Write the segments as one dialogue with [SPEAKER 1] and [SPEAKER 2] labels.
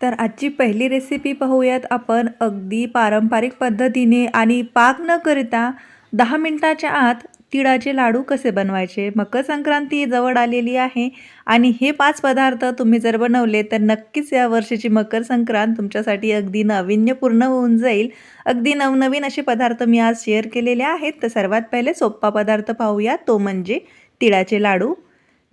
[SPEAKER 1] तर आजची पहिली रेसिपी पाहूयात आपण. अगदी पारंपरिक पद्धतीने आणि पाक न करता दहा मिनटाच्या आत तिळाचे लाडू कसे बनवायचे? मकर संक्रांती जवळ आलेली आहे आणि हे पाच पदार्थ तुम्ही जर बनवले तर नक्कीच या वर्षीची मकर संक्रांत तुमच्यासाठी अगदी नाविन्यपूर्ण होऊन जाईल. अगदी नवनवीन असे पदार्थ मी आज शेअर केलेले आहेत. तर सर्वात पहिले सोप्पा पदार्थ पाहूया. तो म्हणजे तिळाचे लाडू.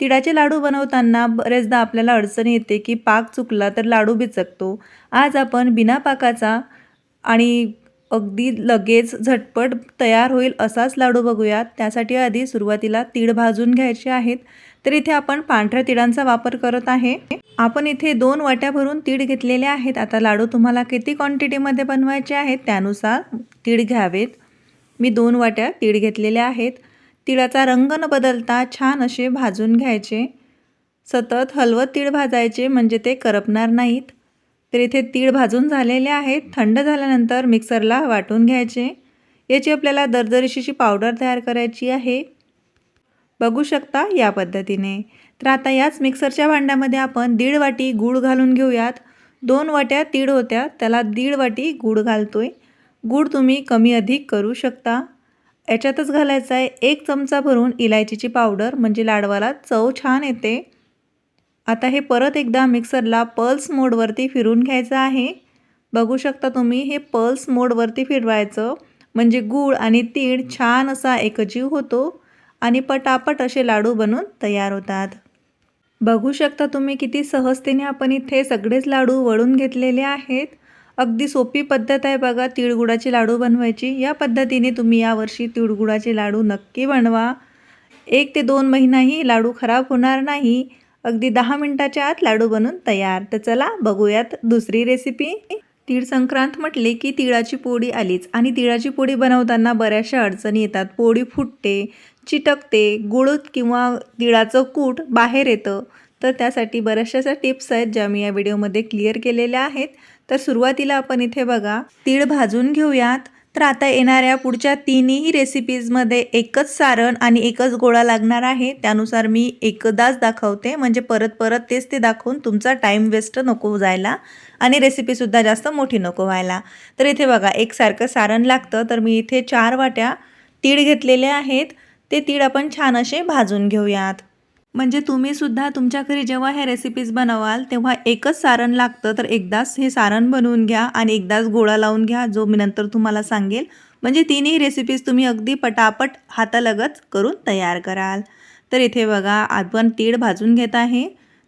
[SPEAKER 1] तिळाचे लाडू बनवताना बरेचदा आपल्याला अडचण येते की पाक चुकला तर लाडू बिचकतो. आज आपण बिना पाकाचा आणि अगदी लगेच झटपट तयार होईल असाच लाडू बघूयात. त्यासाठी आधी सुरुवातीला तीळ भाजून घ्यायचे आहेत. तर इथे आपण पांढऱ्या तिळांचा वापर करत आहे. आपण इथे दोन वाट्या भरून तीळ घेतलेले आहेत. आता लाडू तुम्हाला किती क्वांटिटीमध्ये बनवायचे आहेत त्यानुसार तीळ घ्यावेत. मी दोन वाट्या तीळ घेतलेल्या आहेत. तिळाचा रंग न बदलता छान असे भाजून घ्यायचे. सतत हलवत तीळ भाजायचे म्हणजे ते करपणार नाहीत. तर इथे तीळ भाजून झालेले आहेत. थंड झाल्यानंतर मिक्सरला वाटून घ्यायचे. याची आपल्याला दरदरीशीची पावडर तयार करायची आहे. बघू शकता या पद्धतीने. तर आता याच मिक्सरच्या भांड्यामध्ये आपण दीड वाटी गूळ घालून घेऊयात. दोन वाट्या तीळ होत्या त्याला दीड वाटी गूळ घालतोय. गूळ तुम्ही कमी अधिक करू शकता. याच्यातच घालायचं आहे. एक चमचा भरून इलायचीची पावडर म्हणजे लाडवाला चव छान येते. आता हे परत एकदा मिक्सरला पल्स मोडवरती फिरून घ्यायचं आहे. बघू शकता तुम्ही हे पल्स मोडवरती फिरवायचं. म्हणजे गूळ आणि तीळ छान असा एकजीव होतो आणि पटापट असे लाडू बनून तयार होतात. बघू शकता तुम्ही किती सहजतेने आपण इथे सगळेच लाडू वळून घेतलेले आहेत. अगदी सोपी पद्धत आहे बघा तिळगुळाचे लाडू बनवायची. या पद्धतीने तुम्ही यावर्षी तिळगुळाचे लाडू नक्की बनवा. एक ते दोन महिनाही लाडू खराब होणार नाही. अगदी दहा मिनटाच्या आत लाडू बनून तयार. तर चला बघूयात दुसरी रेसिपी तीळ संक्रांत म्हटले की तिळाची पोळी आलीच. आणि तिळाची पोळी बनवताना बऱ्याचशा अडचणी येतात. पोळी फुटते चिटकते गुळ किंवा तिळाचं कूट बाहेर येतं. तर त्यासाठी बऱ्याचशा टिप्स आहेत ज्या मी या व्हिडिओमध्ये क्लिअर केलेल्या आहेत. तर सुरुवातीला आपण इथे बघा तीळ भाजून घेऊयात. तर आता येणाऱ्या पुढच्या तिन्ही रेसिपीजमध्ये एकच सारण आणि एकच गोळा लागणार आहे. त्यानुसार मी एकदाच दाखवते. म्हणजे परत परत तेच ते दाखवून तुमचा टाईम वेस्ट नको जायला आणि रेसिपीसुद्धा जास्त मोठी नको व्हायला. तर इथे बघा एकसारखं सारण लागतं. तर मी इथे चार वाट्या तीळ घेतलेले आहेत. ते तीळ आपण छान असे भाजून घेऊयात. म्हणजे तुम्ही सुद्धा तुमच्या घरी जेव्हा ह्या रेसिपीज बनवाल तेव्हा एकच सारण लागतं. तर एकदाच हे सारण बनवून घ्या आणि एकदाच गोळा लावून घ्या जो मी नंतर तुम्हाला सांगेल. म्हणजे तिन्ही रेसिपीज तुम्ही अगदी पटापट हातालगत करून तयार कराल. तर इथे बघा आपण तीळ भाजून घेत आहे.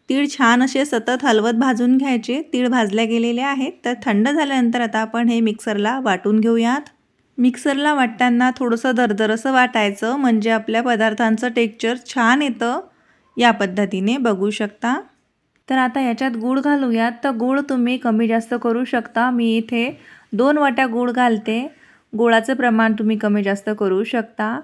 [SPEAKER 1] तीळ छान असे सतत हलवत भाजून घ्यायचे. तीळ भाजल्या गेलेले आहेत. तर थंड झाल्यानंतर आता आपण हे मिक्सरला वाटून घेऊयात. मिक्सरला वाटताना थोडंसं दरदरसं वाटायचं. म्हणजे आपल्या पदार्थांचं टेक्चर छान येतं. या पद्धतीने बघू शकता. तर आता याच्यात गूळ घालूयात. तर गूळ तुम्ही कमी जास्त करू शकता. मी इथे दोन वाट्या गूळ घालते. गुळाचं प्रमाण तुम्ही कमी जास्त करू शकता.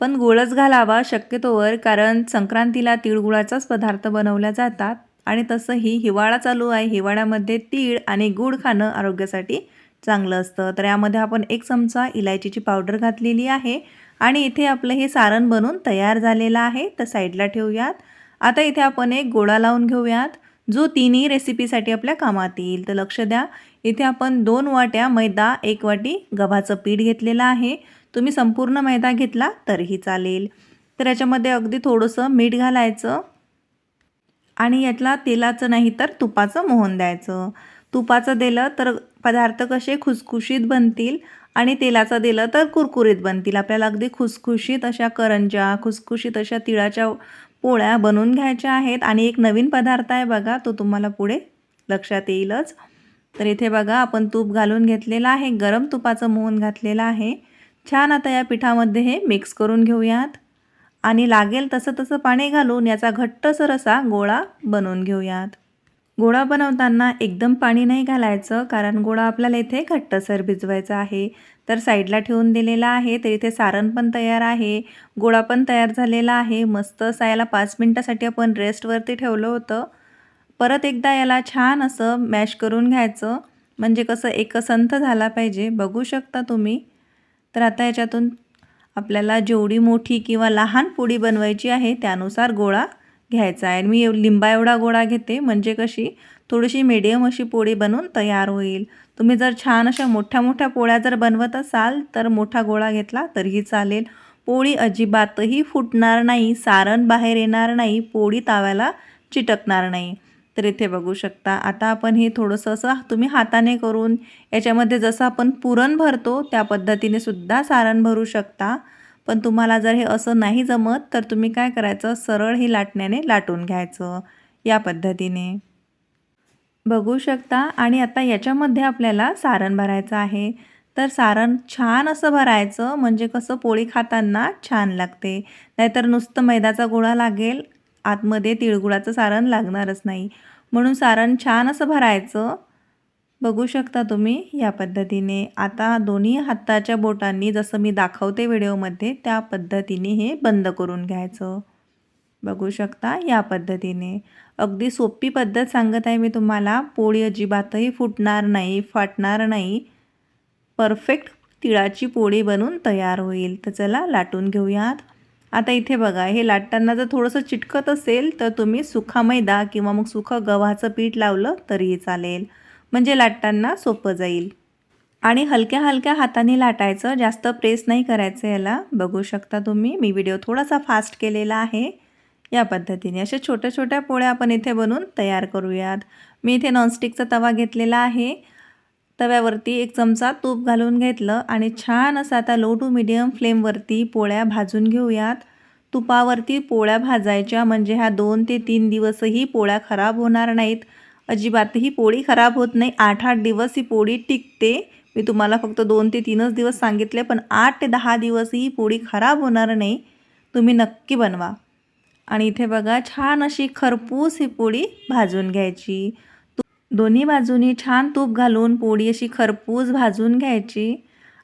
[SPEAKER 1] पण गुळच घालावा शक्यतोवर कारण संक्रांतीला तिळगुळाचाच पदार्थ बनवल्या जातात. आणि तसंही हिवाळा चालू आहे. हिवाळ्यामध्ये तीळ आणि गूळ खाणं आरोग्यासाठी चांगलं असतं. तर यामध्ये आपण एक चमचा इलायचीची पावडर घातलेली आहे. आणि इथे आपलं हे सारण बनून तयार झालेलं आहे. तर साईडला ठेवूयात. आता इथे आपण एक गोळा लावून घेऊयात जो तिन्ही रेसिपीसाठी आपल्या कामात येईल. तर लक्ष द्या इथे आपण दोन वाट्या मैदा एक वाटी गव्हाचं पीठ घेतलेलं आहे. तुम्ही संपूर्ण मैदा घेतला तरीही चालेल. तर याच्यामध्ये अगदी थोडंसं मीठ घालायचं आणि यातला तेलाचं नाही तर तुपाचं मोहन द्यायचं. तुपाचं दिलं तर पदार्थ कसे खुसखुशीत बनतील आणि तेलाचं दिलं तर कुरकुरीत बनतील. आपल्याला अगदी खुसखुशीत अशा करंजा खुसखुशीत अशा तिळाच्या पोळ्या बनवून घ्यायच्या आहेत. आणि एक नवीन पदार्थ आहे बघा तो तुम्हाला पुढे लक्षात येईलच. तर इथे बघा आपण तूप घालून घेतलेलं आहे. गरम तुपाचं मोहन घातलेलं आहे. छान आता या पिठामध्ये हे मिक्स करून घेऊयात. आणि लागेल तसं तसं पाणी घालून याचा घट्टसर असा गोळा बनवून घेऊयात. गोळा बनवताना एकदम पाणी नाही घालायचं कारण गोळा आपल्याला इथे घट्टसर भिजवायचा आहे. तर साईडला ठेवून दिलेला आहे तर इथे सारण पण तयार आहे गोळा पण तयार झालेला आहे. मस्त असा याला पाच मिनटासाठी आपण रेस्टवरती ठेवलं होतं. परत एकदा याला छान असं मॅश करून घ्यायचं. म्हणजे कसं एकसंथ झाला पाहिजे बघू शकता तुम्ही. तर आता याच्यातून आपल्याला जेवढी मोठी किंवा लहान पोळी बनवायची आहे त्यानुसार गोळा घ्यायचा आहे. मी लिंबा एवढा गोळा घेते म्हणजे कशी थोडीशी मीडियम अशी पोळी बनवून तयार होईल. तुम्ही जर छान अशा मोठ्या मोठ्या पोळ्या जर बनवत असाल तर मोठा गोळा घेतला तरीही चालेल. पोळी अजिबातही फुटणार नाही सारण बाहेर येणार नाही पोळी ताव्याला चिटकणार नाही. तर इथे बघू शकता आता आपण हे थोडंसं असं तुम्ही हाताने करून याच्यामध्ये जसं आपण पुरण भरतो त्या पद्धतीने सुद्धा सारण भरू शकता. पण तुम्हाला जर हे असं नाही जमत तर तुम्ही काय करायचं? सरळ हे लाटण्याने लाटून घ्यायचं या पद्धतीने. बघू शकता. आणि आता याच्यामध्ये आपल्याला सारण भरायचं आहे. तर सारण छान असं भरायचं म्हणजे कसं पोळी खाताना छान लागते. नाहीतर नुसतं मैदाचा गोळा लागेल आतमध्ये तिळगुळाचं सारण लागणारच नाही. म्हणून सारण छान असं भरायचं. बघू शकता तुम्ही या पद्धतीने. आता दोन्ही हाताच्या बोटांनी जसं मी दाखवते व्हिडिओमध्ये त्या पद्धतीने हे बंद करून घ्यायचं. बघू शकता या पद्धतीने. अगदी सोपी पद्धत सांगत आहे मी तुम्हाला. पोळी अजिबातही फुटणार नाही फाटणार नाही. परफेक्ट तिळाची पोळी बनून तयार होईल. तर चला लाटून घेऊयात. आता इथे बघा हे लाटताना जर थोडंसं चिटकत असेल तर तुम्ही सुखा मैदा किंवा मग सुखं गव्हाचं पीठ लावलं तरीही चालेल. म्हणजे लाटताना सोपं जाईल. आणि हलक्या हलक्या हाताने लाटायचं जास्त प्रेस नाही करायचं याला. बघू शकता तुम्ही मी व्हिडिओ थोडासा फास्ट केलेला आहे. या पद्धतीने अशा छोट्या छोट्या पोळ्या आपण इथे बनवून तयार करूयात. मी इथे नॉनस्टिकचा तवा घेतलेला आहे. तव्यावरती एक चमचा तूप घालून घेतलं आणि छान असं आता लो टू मिडियम फ्लेमवरती पोळ्या भाजून घेऊयात. तुपावरती पोळ्या भाजायच्या म्हणजे ह्या दोन ते तीन दिवसही पोळ्या खराब होणार नाहीत. अजिबातही पोळी खराब होत नाही. आठ आठ दिवस ही पोळी टिकते. मी तुम्हाला फक्त दोन ते तीनच दिवस सांगितले पण आठ ते दहा दिवस ही पोळी खराब होणार नाही. तुम्ही नक्की बनवा. आणि इथे बघा छान अशी खरपूस ही पोळी भाजून घ्यायची. दोन्ही बाजूनी छान तूप घालून पोळी अशी खरपूस भाजून घ्यायची.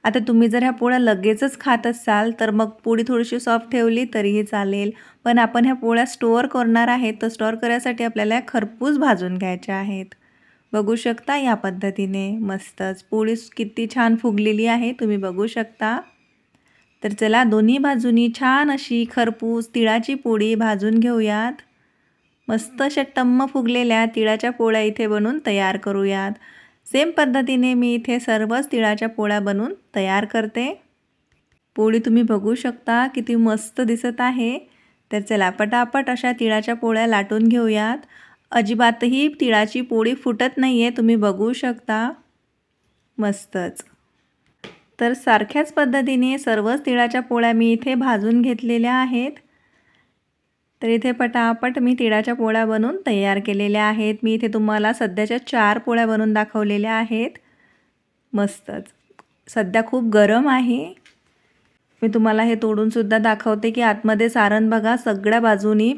[SPEAKER 1] आता तुम्ही जर ह्या पोळ्या लगेचच खात असाल तर मग पोळी थोडीशी सॉफ्ट ठेवली तरीही चालेल. पण आपण ह्या पोळ्या स्टोअर करणार आहेत तर स्टोअर करायसाठी आपल्याला खरपूस भाजून घ्यायच्या आहेत. बघू शकता या पद्धतीने मस्तच. पोळी किती छान फुगलेली आहे तुम्ही बघू शकता. तर चला दोन्ही बाजूनी छान अशी खरपूस तिळाची पोळी भाजून घेऊयात. मस्त अशा टम्म फुगलेल्या तिळाच्या पोळ्या इथे बनवून तयार करूयात. सेम पद्धतीने मी इथे सर्वच तिळाच्या पोळ्या बनवून तयार करते. पोळी तुम्ही बघू शकता किती मस्त दिसत आहे. तर चला पटापट अशा तिळाच्या पोळ्या लाटून घेऊयात. अजिबातही तिळाची पोळी फुटत नाही आहे तुम्ही बघू शकता. मस्तच. तर सारख्याच पद्धतीने सर्वच तिळाच्या पोळ्या मी इथे भाजून घेतलेल्या आहेत. तर इथे पटापट मी तिळाच्या पोळ्या बनवून तयार केलेल्या आहेत. मी इथे तुम्हाला सध्याच्या चार पोळ्या बनवून दाखवलेल्या आहेत. मस्तच सध्या खूप गरम आहे. मी तुम्हाला हे तोडूनसुद्धा दाखवते की आतमध्ये सारण बघा सगळ्या बाजूनी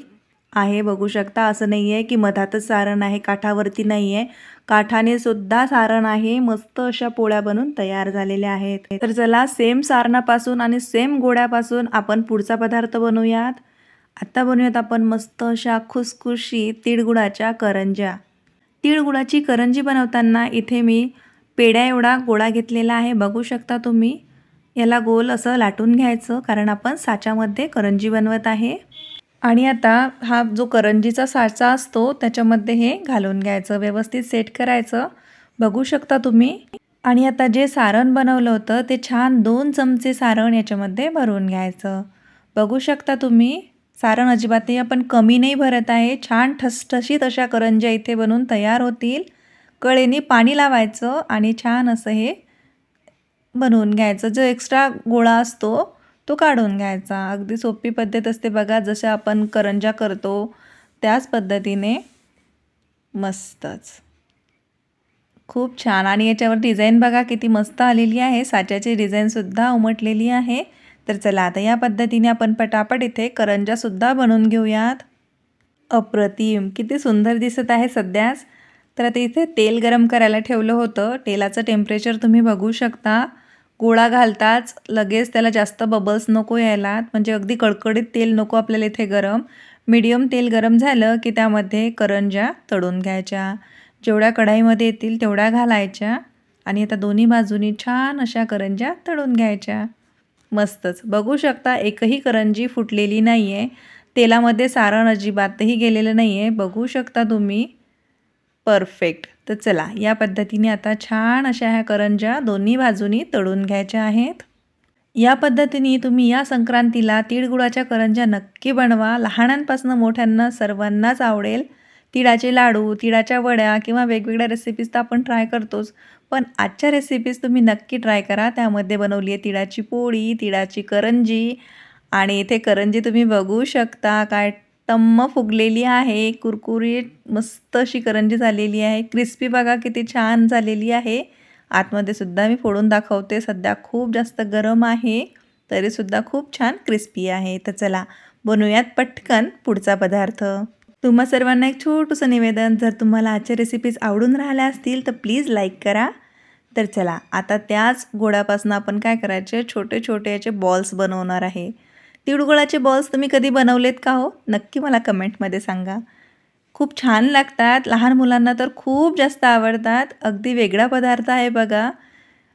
[SPEAKER 1] आहे. बघू शकता असं नाही आहे की मधातच सारण आहे काठावरती नाही आहे काठाने सुद्धा सारण आहे. मस्त अशा पोळ्या बनून तयार झालेल्या आहेत. तर चला सेम सारणापासून आणि सेम गोड्यापासून आपण पुढचा पदार्थ बनवूयात. आता बनवूयात आपण मस्त अशा खुसखुशी तिळगुळाच्या करंज्या. तिळगुळाची करंजी बनवताना इथे मी पेड्या एवढा गोळा घेतलेला आहे बघू शकता तुम्ही. याला गोल असं लाटून घ्यायचं कारण आपण साच्यामध्ये करंजी बनवत आहे. आणि आता हा जो करंजीचा साचा असतो त्याच्यामध्ये हे घालून घ्यायचं व्यवस्थित सेट करायचं. बघू शकता तुम्ही. आणि आता जे सारण बनवलं होतं ते छान दोन चमचे सारण याच्यामध्ये भरून घ्यायचं. बघू शकता तुम्ही. सारण अजिबात नाही. आपण कमी नाही भरत आहे. छान ठसठशीत अशा करंज्या इथे बनवून तयार होतील. कळेने पाणी लावायचं आणि छान असं हे बनवून घ्यायचं. जो एक्स्ट्रा गोळा असतो तो काढून घ्यायचा. अगदी सोपी पद्धत असते बघा. जसं आपण करंजा करतो त्याच पद्धतीने मस्तच. खूप छान. आणि याच्यावर डिझाईन बघा किती मस्त आलेली आहे. साच्याची डिझाईनसुद्धा उमटलेली आहे. तर चला आता या पद्धतीने आपण पटापट इथे करंजासुद्धा बनवून घेऊयात. अप्रतिम किती सुंदर दिसत आहे सध्याच तर आता इथे तेल गरम करायला ठेवलं होतं. तेलाचं टेम्परेचर तुम्ही बघू शकता. गोळा घालताच लगेच त्याला जास्त बबल्स नको यायला म्हणजे अगदी कडकडीत तेल नको आपल्याला इथे गरम. मीडियम तेल गरम झालं की त्यामध्ये करंज्या तळून घ्यायच्या. जेवढ्या कढाईमध्ये येतील तेवढ्या घालायच्या. आणि आता दोन्ही बाजूनी छान अशा करंज्या तळून घ्यायच्या. मस्तच. बघू शकता एकही करंजी फुटलेली नाही आहे तेलामध्ये सारण अजिबातही गेलेलं नाही आहे बघू शकता तुम्ही. परफेक्ट. तर चला या पद्धतीने आता छान अशा ह्या करंज्या दोन्ही बाजूनी तळून घ्यायच्या आहेत. या पद्धतीने तुम्ही या संक्रांतीला तिळगुळाच्या करंज्या नक्की बनवा. लहानांपासून मोठ्यांना सर्वांनाच आवडेल. तिळाचे लाडू तिळाच्या वड्या किंवा वेगवेगळ्या रेसिपीज तर आपण ट्राय करतोच. पण आजच्या रेसिपीज तुम्ही नक्की ट्राय करा. त्यामध्ये बनवली आहे तिळाची पोळी तिळाची करंजी आणि इथे करंजी तुम्ही बघू शकता काय टम्म फुगलेली आहे. कुरकुरीत मस्त अशी करंजी झालेली आहे. क्रिस्पी बघा किती छान झालेली आहे. आतमध्ये सुद्धा मी फोडून दाखवते. सध्या खूप जास्त गरम आहे. तरीसुद्धा खूप छान क्रिस्पी आहे. तर चला बनवूयात पटकन पुढचा पदार्थ. तुम्हा सर्वांना एक छोटंसं निवेदन जर तुम्हाला आजच्या रेसिपीज आवडून राहिल्या असतील तर प्लीज लाईक करा. तर चला आता त्याच गोडापासून आपण काय करायचे? छोटे छोटे याचे बॉल्स बनवणार आहे. तिळगुळाचे बॉल्स तुम्ही कधी बनवलेत का हो? नक्की मला कमेंटमध्ये सांगा. खूप छान लागतात. लहान मुलांना तर खूप जास्त आवडतात. अगदी वेगळा पदार्थ आहे बघा.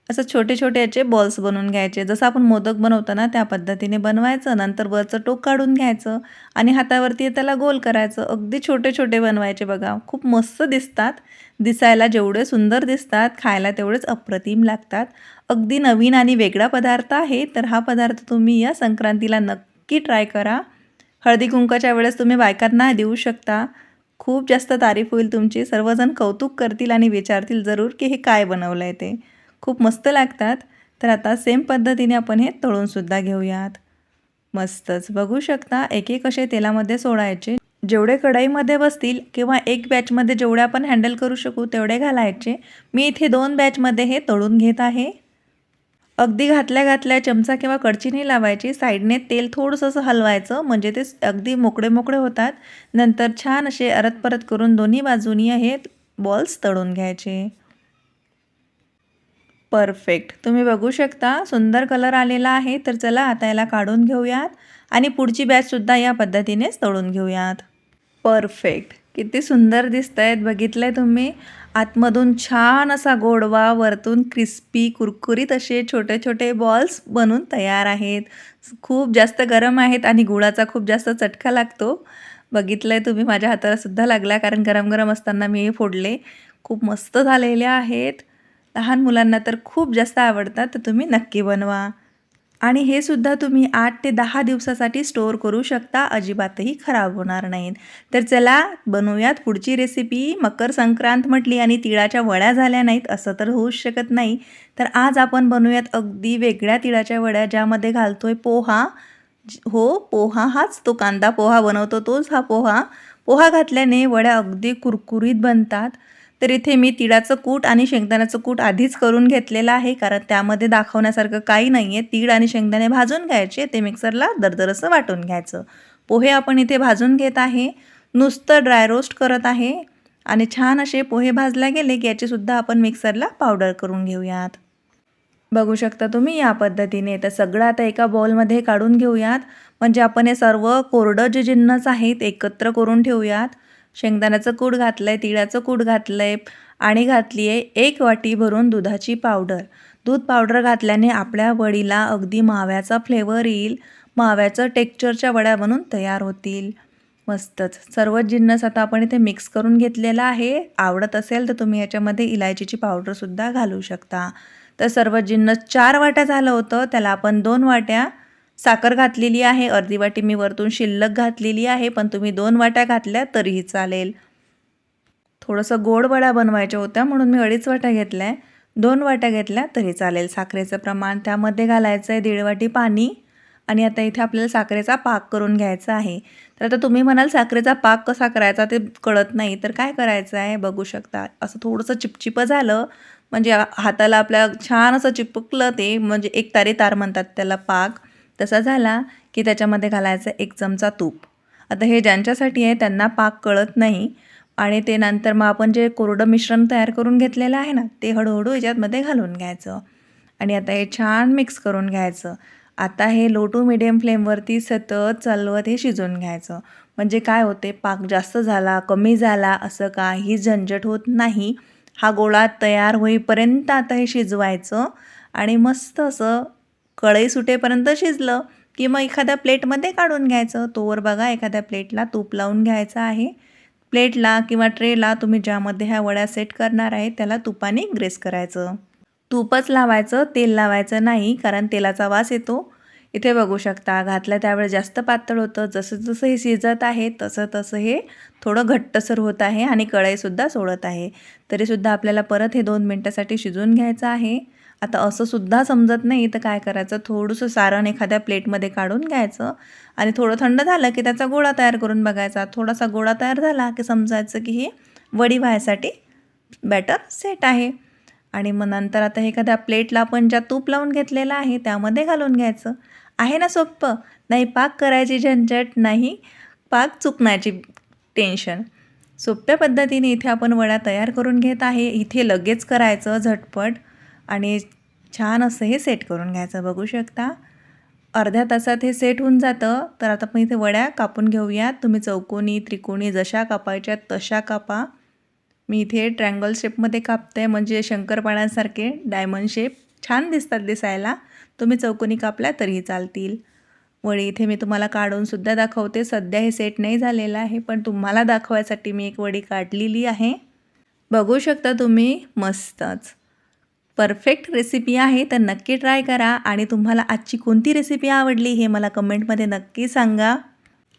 [SPEAKER 1] असं छोटे छोटे याचे बॉल्स बनवून घ्यायचे. जसं आपण मोदक बनवतो ना त्या पद्धतीने बनवायचं नंतर वरचं टोक काढून घ्यायचं आणि हातावरती त्याला गोल करायचं. अगदी छोटे छोटे बनवायचे बघा. खूप मस्त दिसतात. दिसायला जेवढे सुंदर दिसतात खायला तेवढेच अप्रतिम लागतात. अगदी नवीन आणि वेगळा पदार्थ आहे तर हा पदार्थ तुम्ही या संक्रांतीला नक्की ट्राय करा. हळदी कुंकाच्या वेळेस तुम्ही बायकांना देऊ शकता. खूप जास्त तारीफ होईल तुमची. सर्वजण कौतुक करतील आणि विचारतील जरूर की हे काय बनवलं आहे ते? खूप मस्त लागतात. तर आता सेम पद्धतीने आपण हे तळूनसुद्धा घेऊयात. मस्तच. बघू शकता एक एक असे तेलामध्ये सोडायचे. जेवढे कढईमध्ये बसतील किंवा एक बॅचमध्ये जेवढे आपण हँडल करू शकू तेवढे घालायचे. मी इथे दोन बॅचमध्ये हे तळून घेत आहे. अगदी घातल्या घातल्या चमचा किंवा कडचीने लावायची. साईडने तेल थोडंसं असं हलवायचं म्हणजे ते अगदी मोकळे मोकळे होतात. नंतर छान असे अरत परत करून दोन्ही बाजूनी हे बॉल्स तळून घ्यायचे. परफेक्ट. तुम्ही बघू शकता सुंदर कलर आलेला आहे तर चला आता याला काढून घेऊयात आणि पुढची बॅचसुद्धा या पद्धतीनेच तळून घेऊयात. परफेक्ट. किती सुंदर दिसत आहेत बघितलं आहे तुम्ही. आतमधून छान असा गोडवा वरतून क्रिस्पी कुरकुरीत असे छोटे छोटे बॉल्स बनून तयार आहेत. खूप जास्त गरम आहेत आणि गुळाचा खूप जास्त चटका लागतो. बघितलं आहे तुम्ही माझ्या हाताला सुद्धा लागला कारण गरम गरम असताना मी फोडले. खूप मस्त झालेले आहेत. लहान मुलांना तर खूप जास्त आवडतात तर तुम्ही नक्की बनवा. आणि हे सुद्धा तुम्ही आठ ते दहा दिवसासाठी स्टोअर करू शकता अजिबातही खराब होणार नाहीत. तर चला बनवूयात पुढची रेसिपी मकर संक्रांत म्हटली आणि तिळाच्या वड्या झाल्या नाहीत असं तर होऊच शकत नाही. तर आज आपण बनवूयात अगदी वेगळ्या तिळाच्या वड्या ज्यामध्ये घालतोय पोहा. हो पोहा हाच तो कांदा पोहा बनवतो तोच हा पोहा. पोहा घातल्याने वड्या अगदी कुरकुरीत बनतात. तर इथे मी तिळाचं कूट आणि शेंगदाण्याचं कूट आधीच करून घेतलेलं आहे कारण त्यामध्ये दाखवण्यासारखं काही नाही आहे तीळ आणि शेंगदाणे भाजून घ्यायचे ते मिक्सरला दरदर असं वाटून घ्यायचं. पोहे आपण इथे भाजून घेत आहे. नुसतं ड्राय रोस्ट करत आहे. आणि छान असे पोहे भाजल्या गेले की याचीसुद्धा आपण मिक्सरला पावडर करून घेऊयात. बघू शकता तुम्ही या पद्धतीने. तर सगळं आता एका बॉलमध्ये काढून घेऊयात. म्हणजे आपण हे सर्व कोरडं जे जिन्नस आहेत एकत्र करून ठेवूयात. शेंगदाण्याचं कूट घातलं आहे तिळाचं कूट घातलं आहे आणि घातली आहे एक वाटी भरून दुधाची पावडर. दूध पावडर घातल्याने आपल्या वडीला अगदी माव्याचा फ्लेवर येईल माव्याचं टेक्चरच्या वड्या बनून तयार होतील. मस्तच. सर्व जिन्नस आता आपण इथे मिक्स करून घेतलेला आहे. आवडत असेल तर तुम्ही याच्यामध्ये इलायचीची पावडरसुद्धा घालू शकता. तर सर्व जिन्नस चार वाट्या झालं होतं त्याला आपण दोन वाट्या साखर घातलेली आहे अर्धी वाटी मी वरतून शिल्लक घातलेली आहे पण तुम्ही दोन वाट्या घातल्या तरीही चालेल. थोडंसं गोड वड्या बनवायच्या होत्या म्हणून मी अडीच वाट्या घेतल्या. आहे दोन वाट्या घेतल्या तरी चालेल. साखरेचं प्रमाण त्यामध्ये घालायचं आहे दीड वाटी पाणी. आणि आता इथे आपल्याला साखरेचा पाक करून घ्यायचा आहे. तर आता तुम्ही म्हणाल साखरेचा पाक कसा करायचा ते कळत नाही तर काय करायचं आहे बघू शकता. असं थोडंसं चिपचिपं झालं म्हणजे हाताला आपल्या छान असं चिपकलं ते म्हणजे एक तारे तार म्हणतात त्याला पाक. तसा झाला की त्याच्यामध्ये घालायचं एक चमचा तूप. आता हे ज्यांच्यासाठी आहे त्यांना पाक कळत नाही आणि ते नंतर मग आपण जे कोरडं मिश्रण तयार करून घेतलेलं आहे ना ते हळूहळू याच्यातमध्ये घालून घ्यायचं. आणि आता हे छान मिक्स करून घ्यायचं. आता हे लो टू मिडियम फ्लेमवरती सतत चालवत हे शिजवून घ्यायचं. म्हणजे काय होते पाक जास्त झाला कमी झाला असं काही झंझट होत नाही. हा गोळा तयार होईपर्यंत आता हे शिजवायचं आणि मस्त असं कढई सुटेपर्यंत शिजलं की मग एखाद्या प्लेटमध्ये काढून घ्यायचं. तोवर बघा एखाद्या प्लेटला तूप लावून घ्यायचं आहे. प्लेटला किंवा ट्रेला तुम्ही ज्यामध्ये ह्या वड्या सेट करणार आहे त्याला तुपाने ग्रेस करायचं. तूपच लावायचं तेल लावायचं नाही कारण तेलाचा वास येतो. इथे बघू शकता घातलं त्यावेळेस जास्त पातळ होतं. जसं जसं हे शिजत आहे तसं तसं हे थोडं घट्टसर होत आहे आणि कढईसुद्धा सोडत आहे. तरीसुद्धा आपल्याला परत हे दोन मिनटासाठी शिजवून घ्यायचं आहे. आता असं सुद्धा समजत नाही तर काय करायचं? थोडंसं सारण एखाद्या प्लेटमध्ये काढून घ्यायचं आणि थोडं थंड झालं की त्याचा गोळा तयार करून बघायचा. थोडासा गोळा तयार झाला की समजायचं की हे वडी व्हायसाठी बॅटर सेट आहे. आणि मग नंतर आता एखाद्या प्लेटला आपण ज्या तूप लावून घेतलेलं आहे त्यामध्ये घालून घ्यायचं. आहे ना सोपं नाही पाक करायची झंझट नाही. पाक चुकण्याची टेन्शन सोप्या पद्धतीने इथे आपण वड्या तयार करून घेत आहे. इथे लगेच करायचं झटपट. आणि छान असं हे सेट करून घ्यायचं. बघू शकता. अर्ध्या तासात हे सेट होऊन जातं. तर आता आपण इथे वड्या कापून घेऊयात तुम्ही चौकोनी त्रिकोणी जशा कापायच्या तशा कापा. मी इथे ट्रँगल शेपमध्ये कापते. म्हणजे शंकरपाळ्यांसारखे डायमंड शेप छान दिसतात दिसायला. तुम्ही चौकोनी कापल्या तरीही चालतील. वडी इथे मी तुम्हाला काढूनसुद्धा दाखवते. सध्या हे सेट नाही झालेलं आहे पण तुम्हाला दाखवायसाठी मी एक वडी काढलेली आहे. बघू शकता तुम्ही. मस्तच. परफेक्ट रेसिपी आहे तर नक्की ट्राय करा आणि तुम्हाला आजची कोणती रेसिपी आवडली हे मला कमेंटमध्ये नक्की सांगा.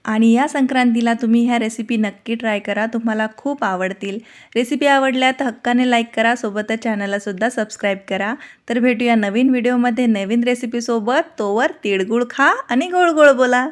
[SPEAKER 1] आणि या संक्रांतीला तुम्ही ह्या रेसिपी नक्की ट्राय करा तुम्हाला खूप आवडतील. रेसिपी आवडल्या तर हक्काने लाईक करा सोबतच चॅनललासुद्धा सबस्क्राईब करा. तर भेटूया नवीन व्हिडिओमध्ये नवीन रेसिपीसोबत तोवर तिळगुळ खा आणि गोळ गोळ बोला.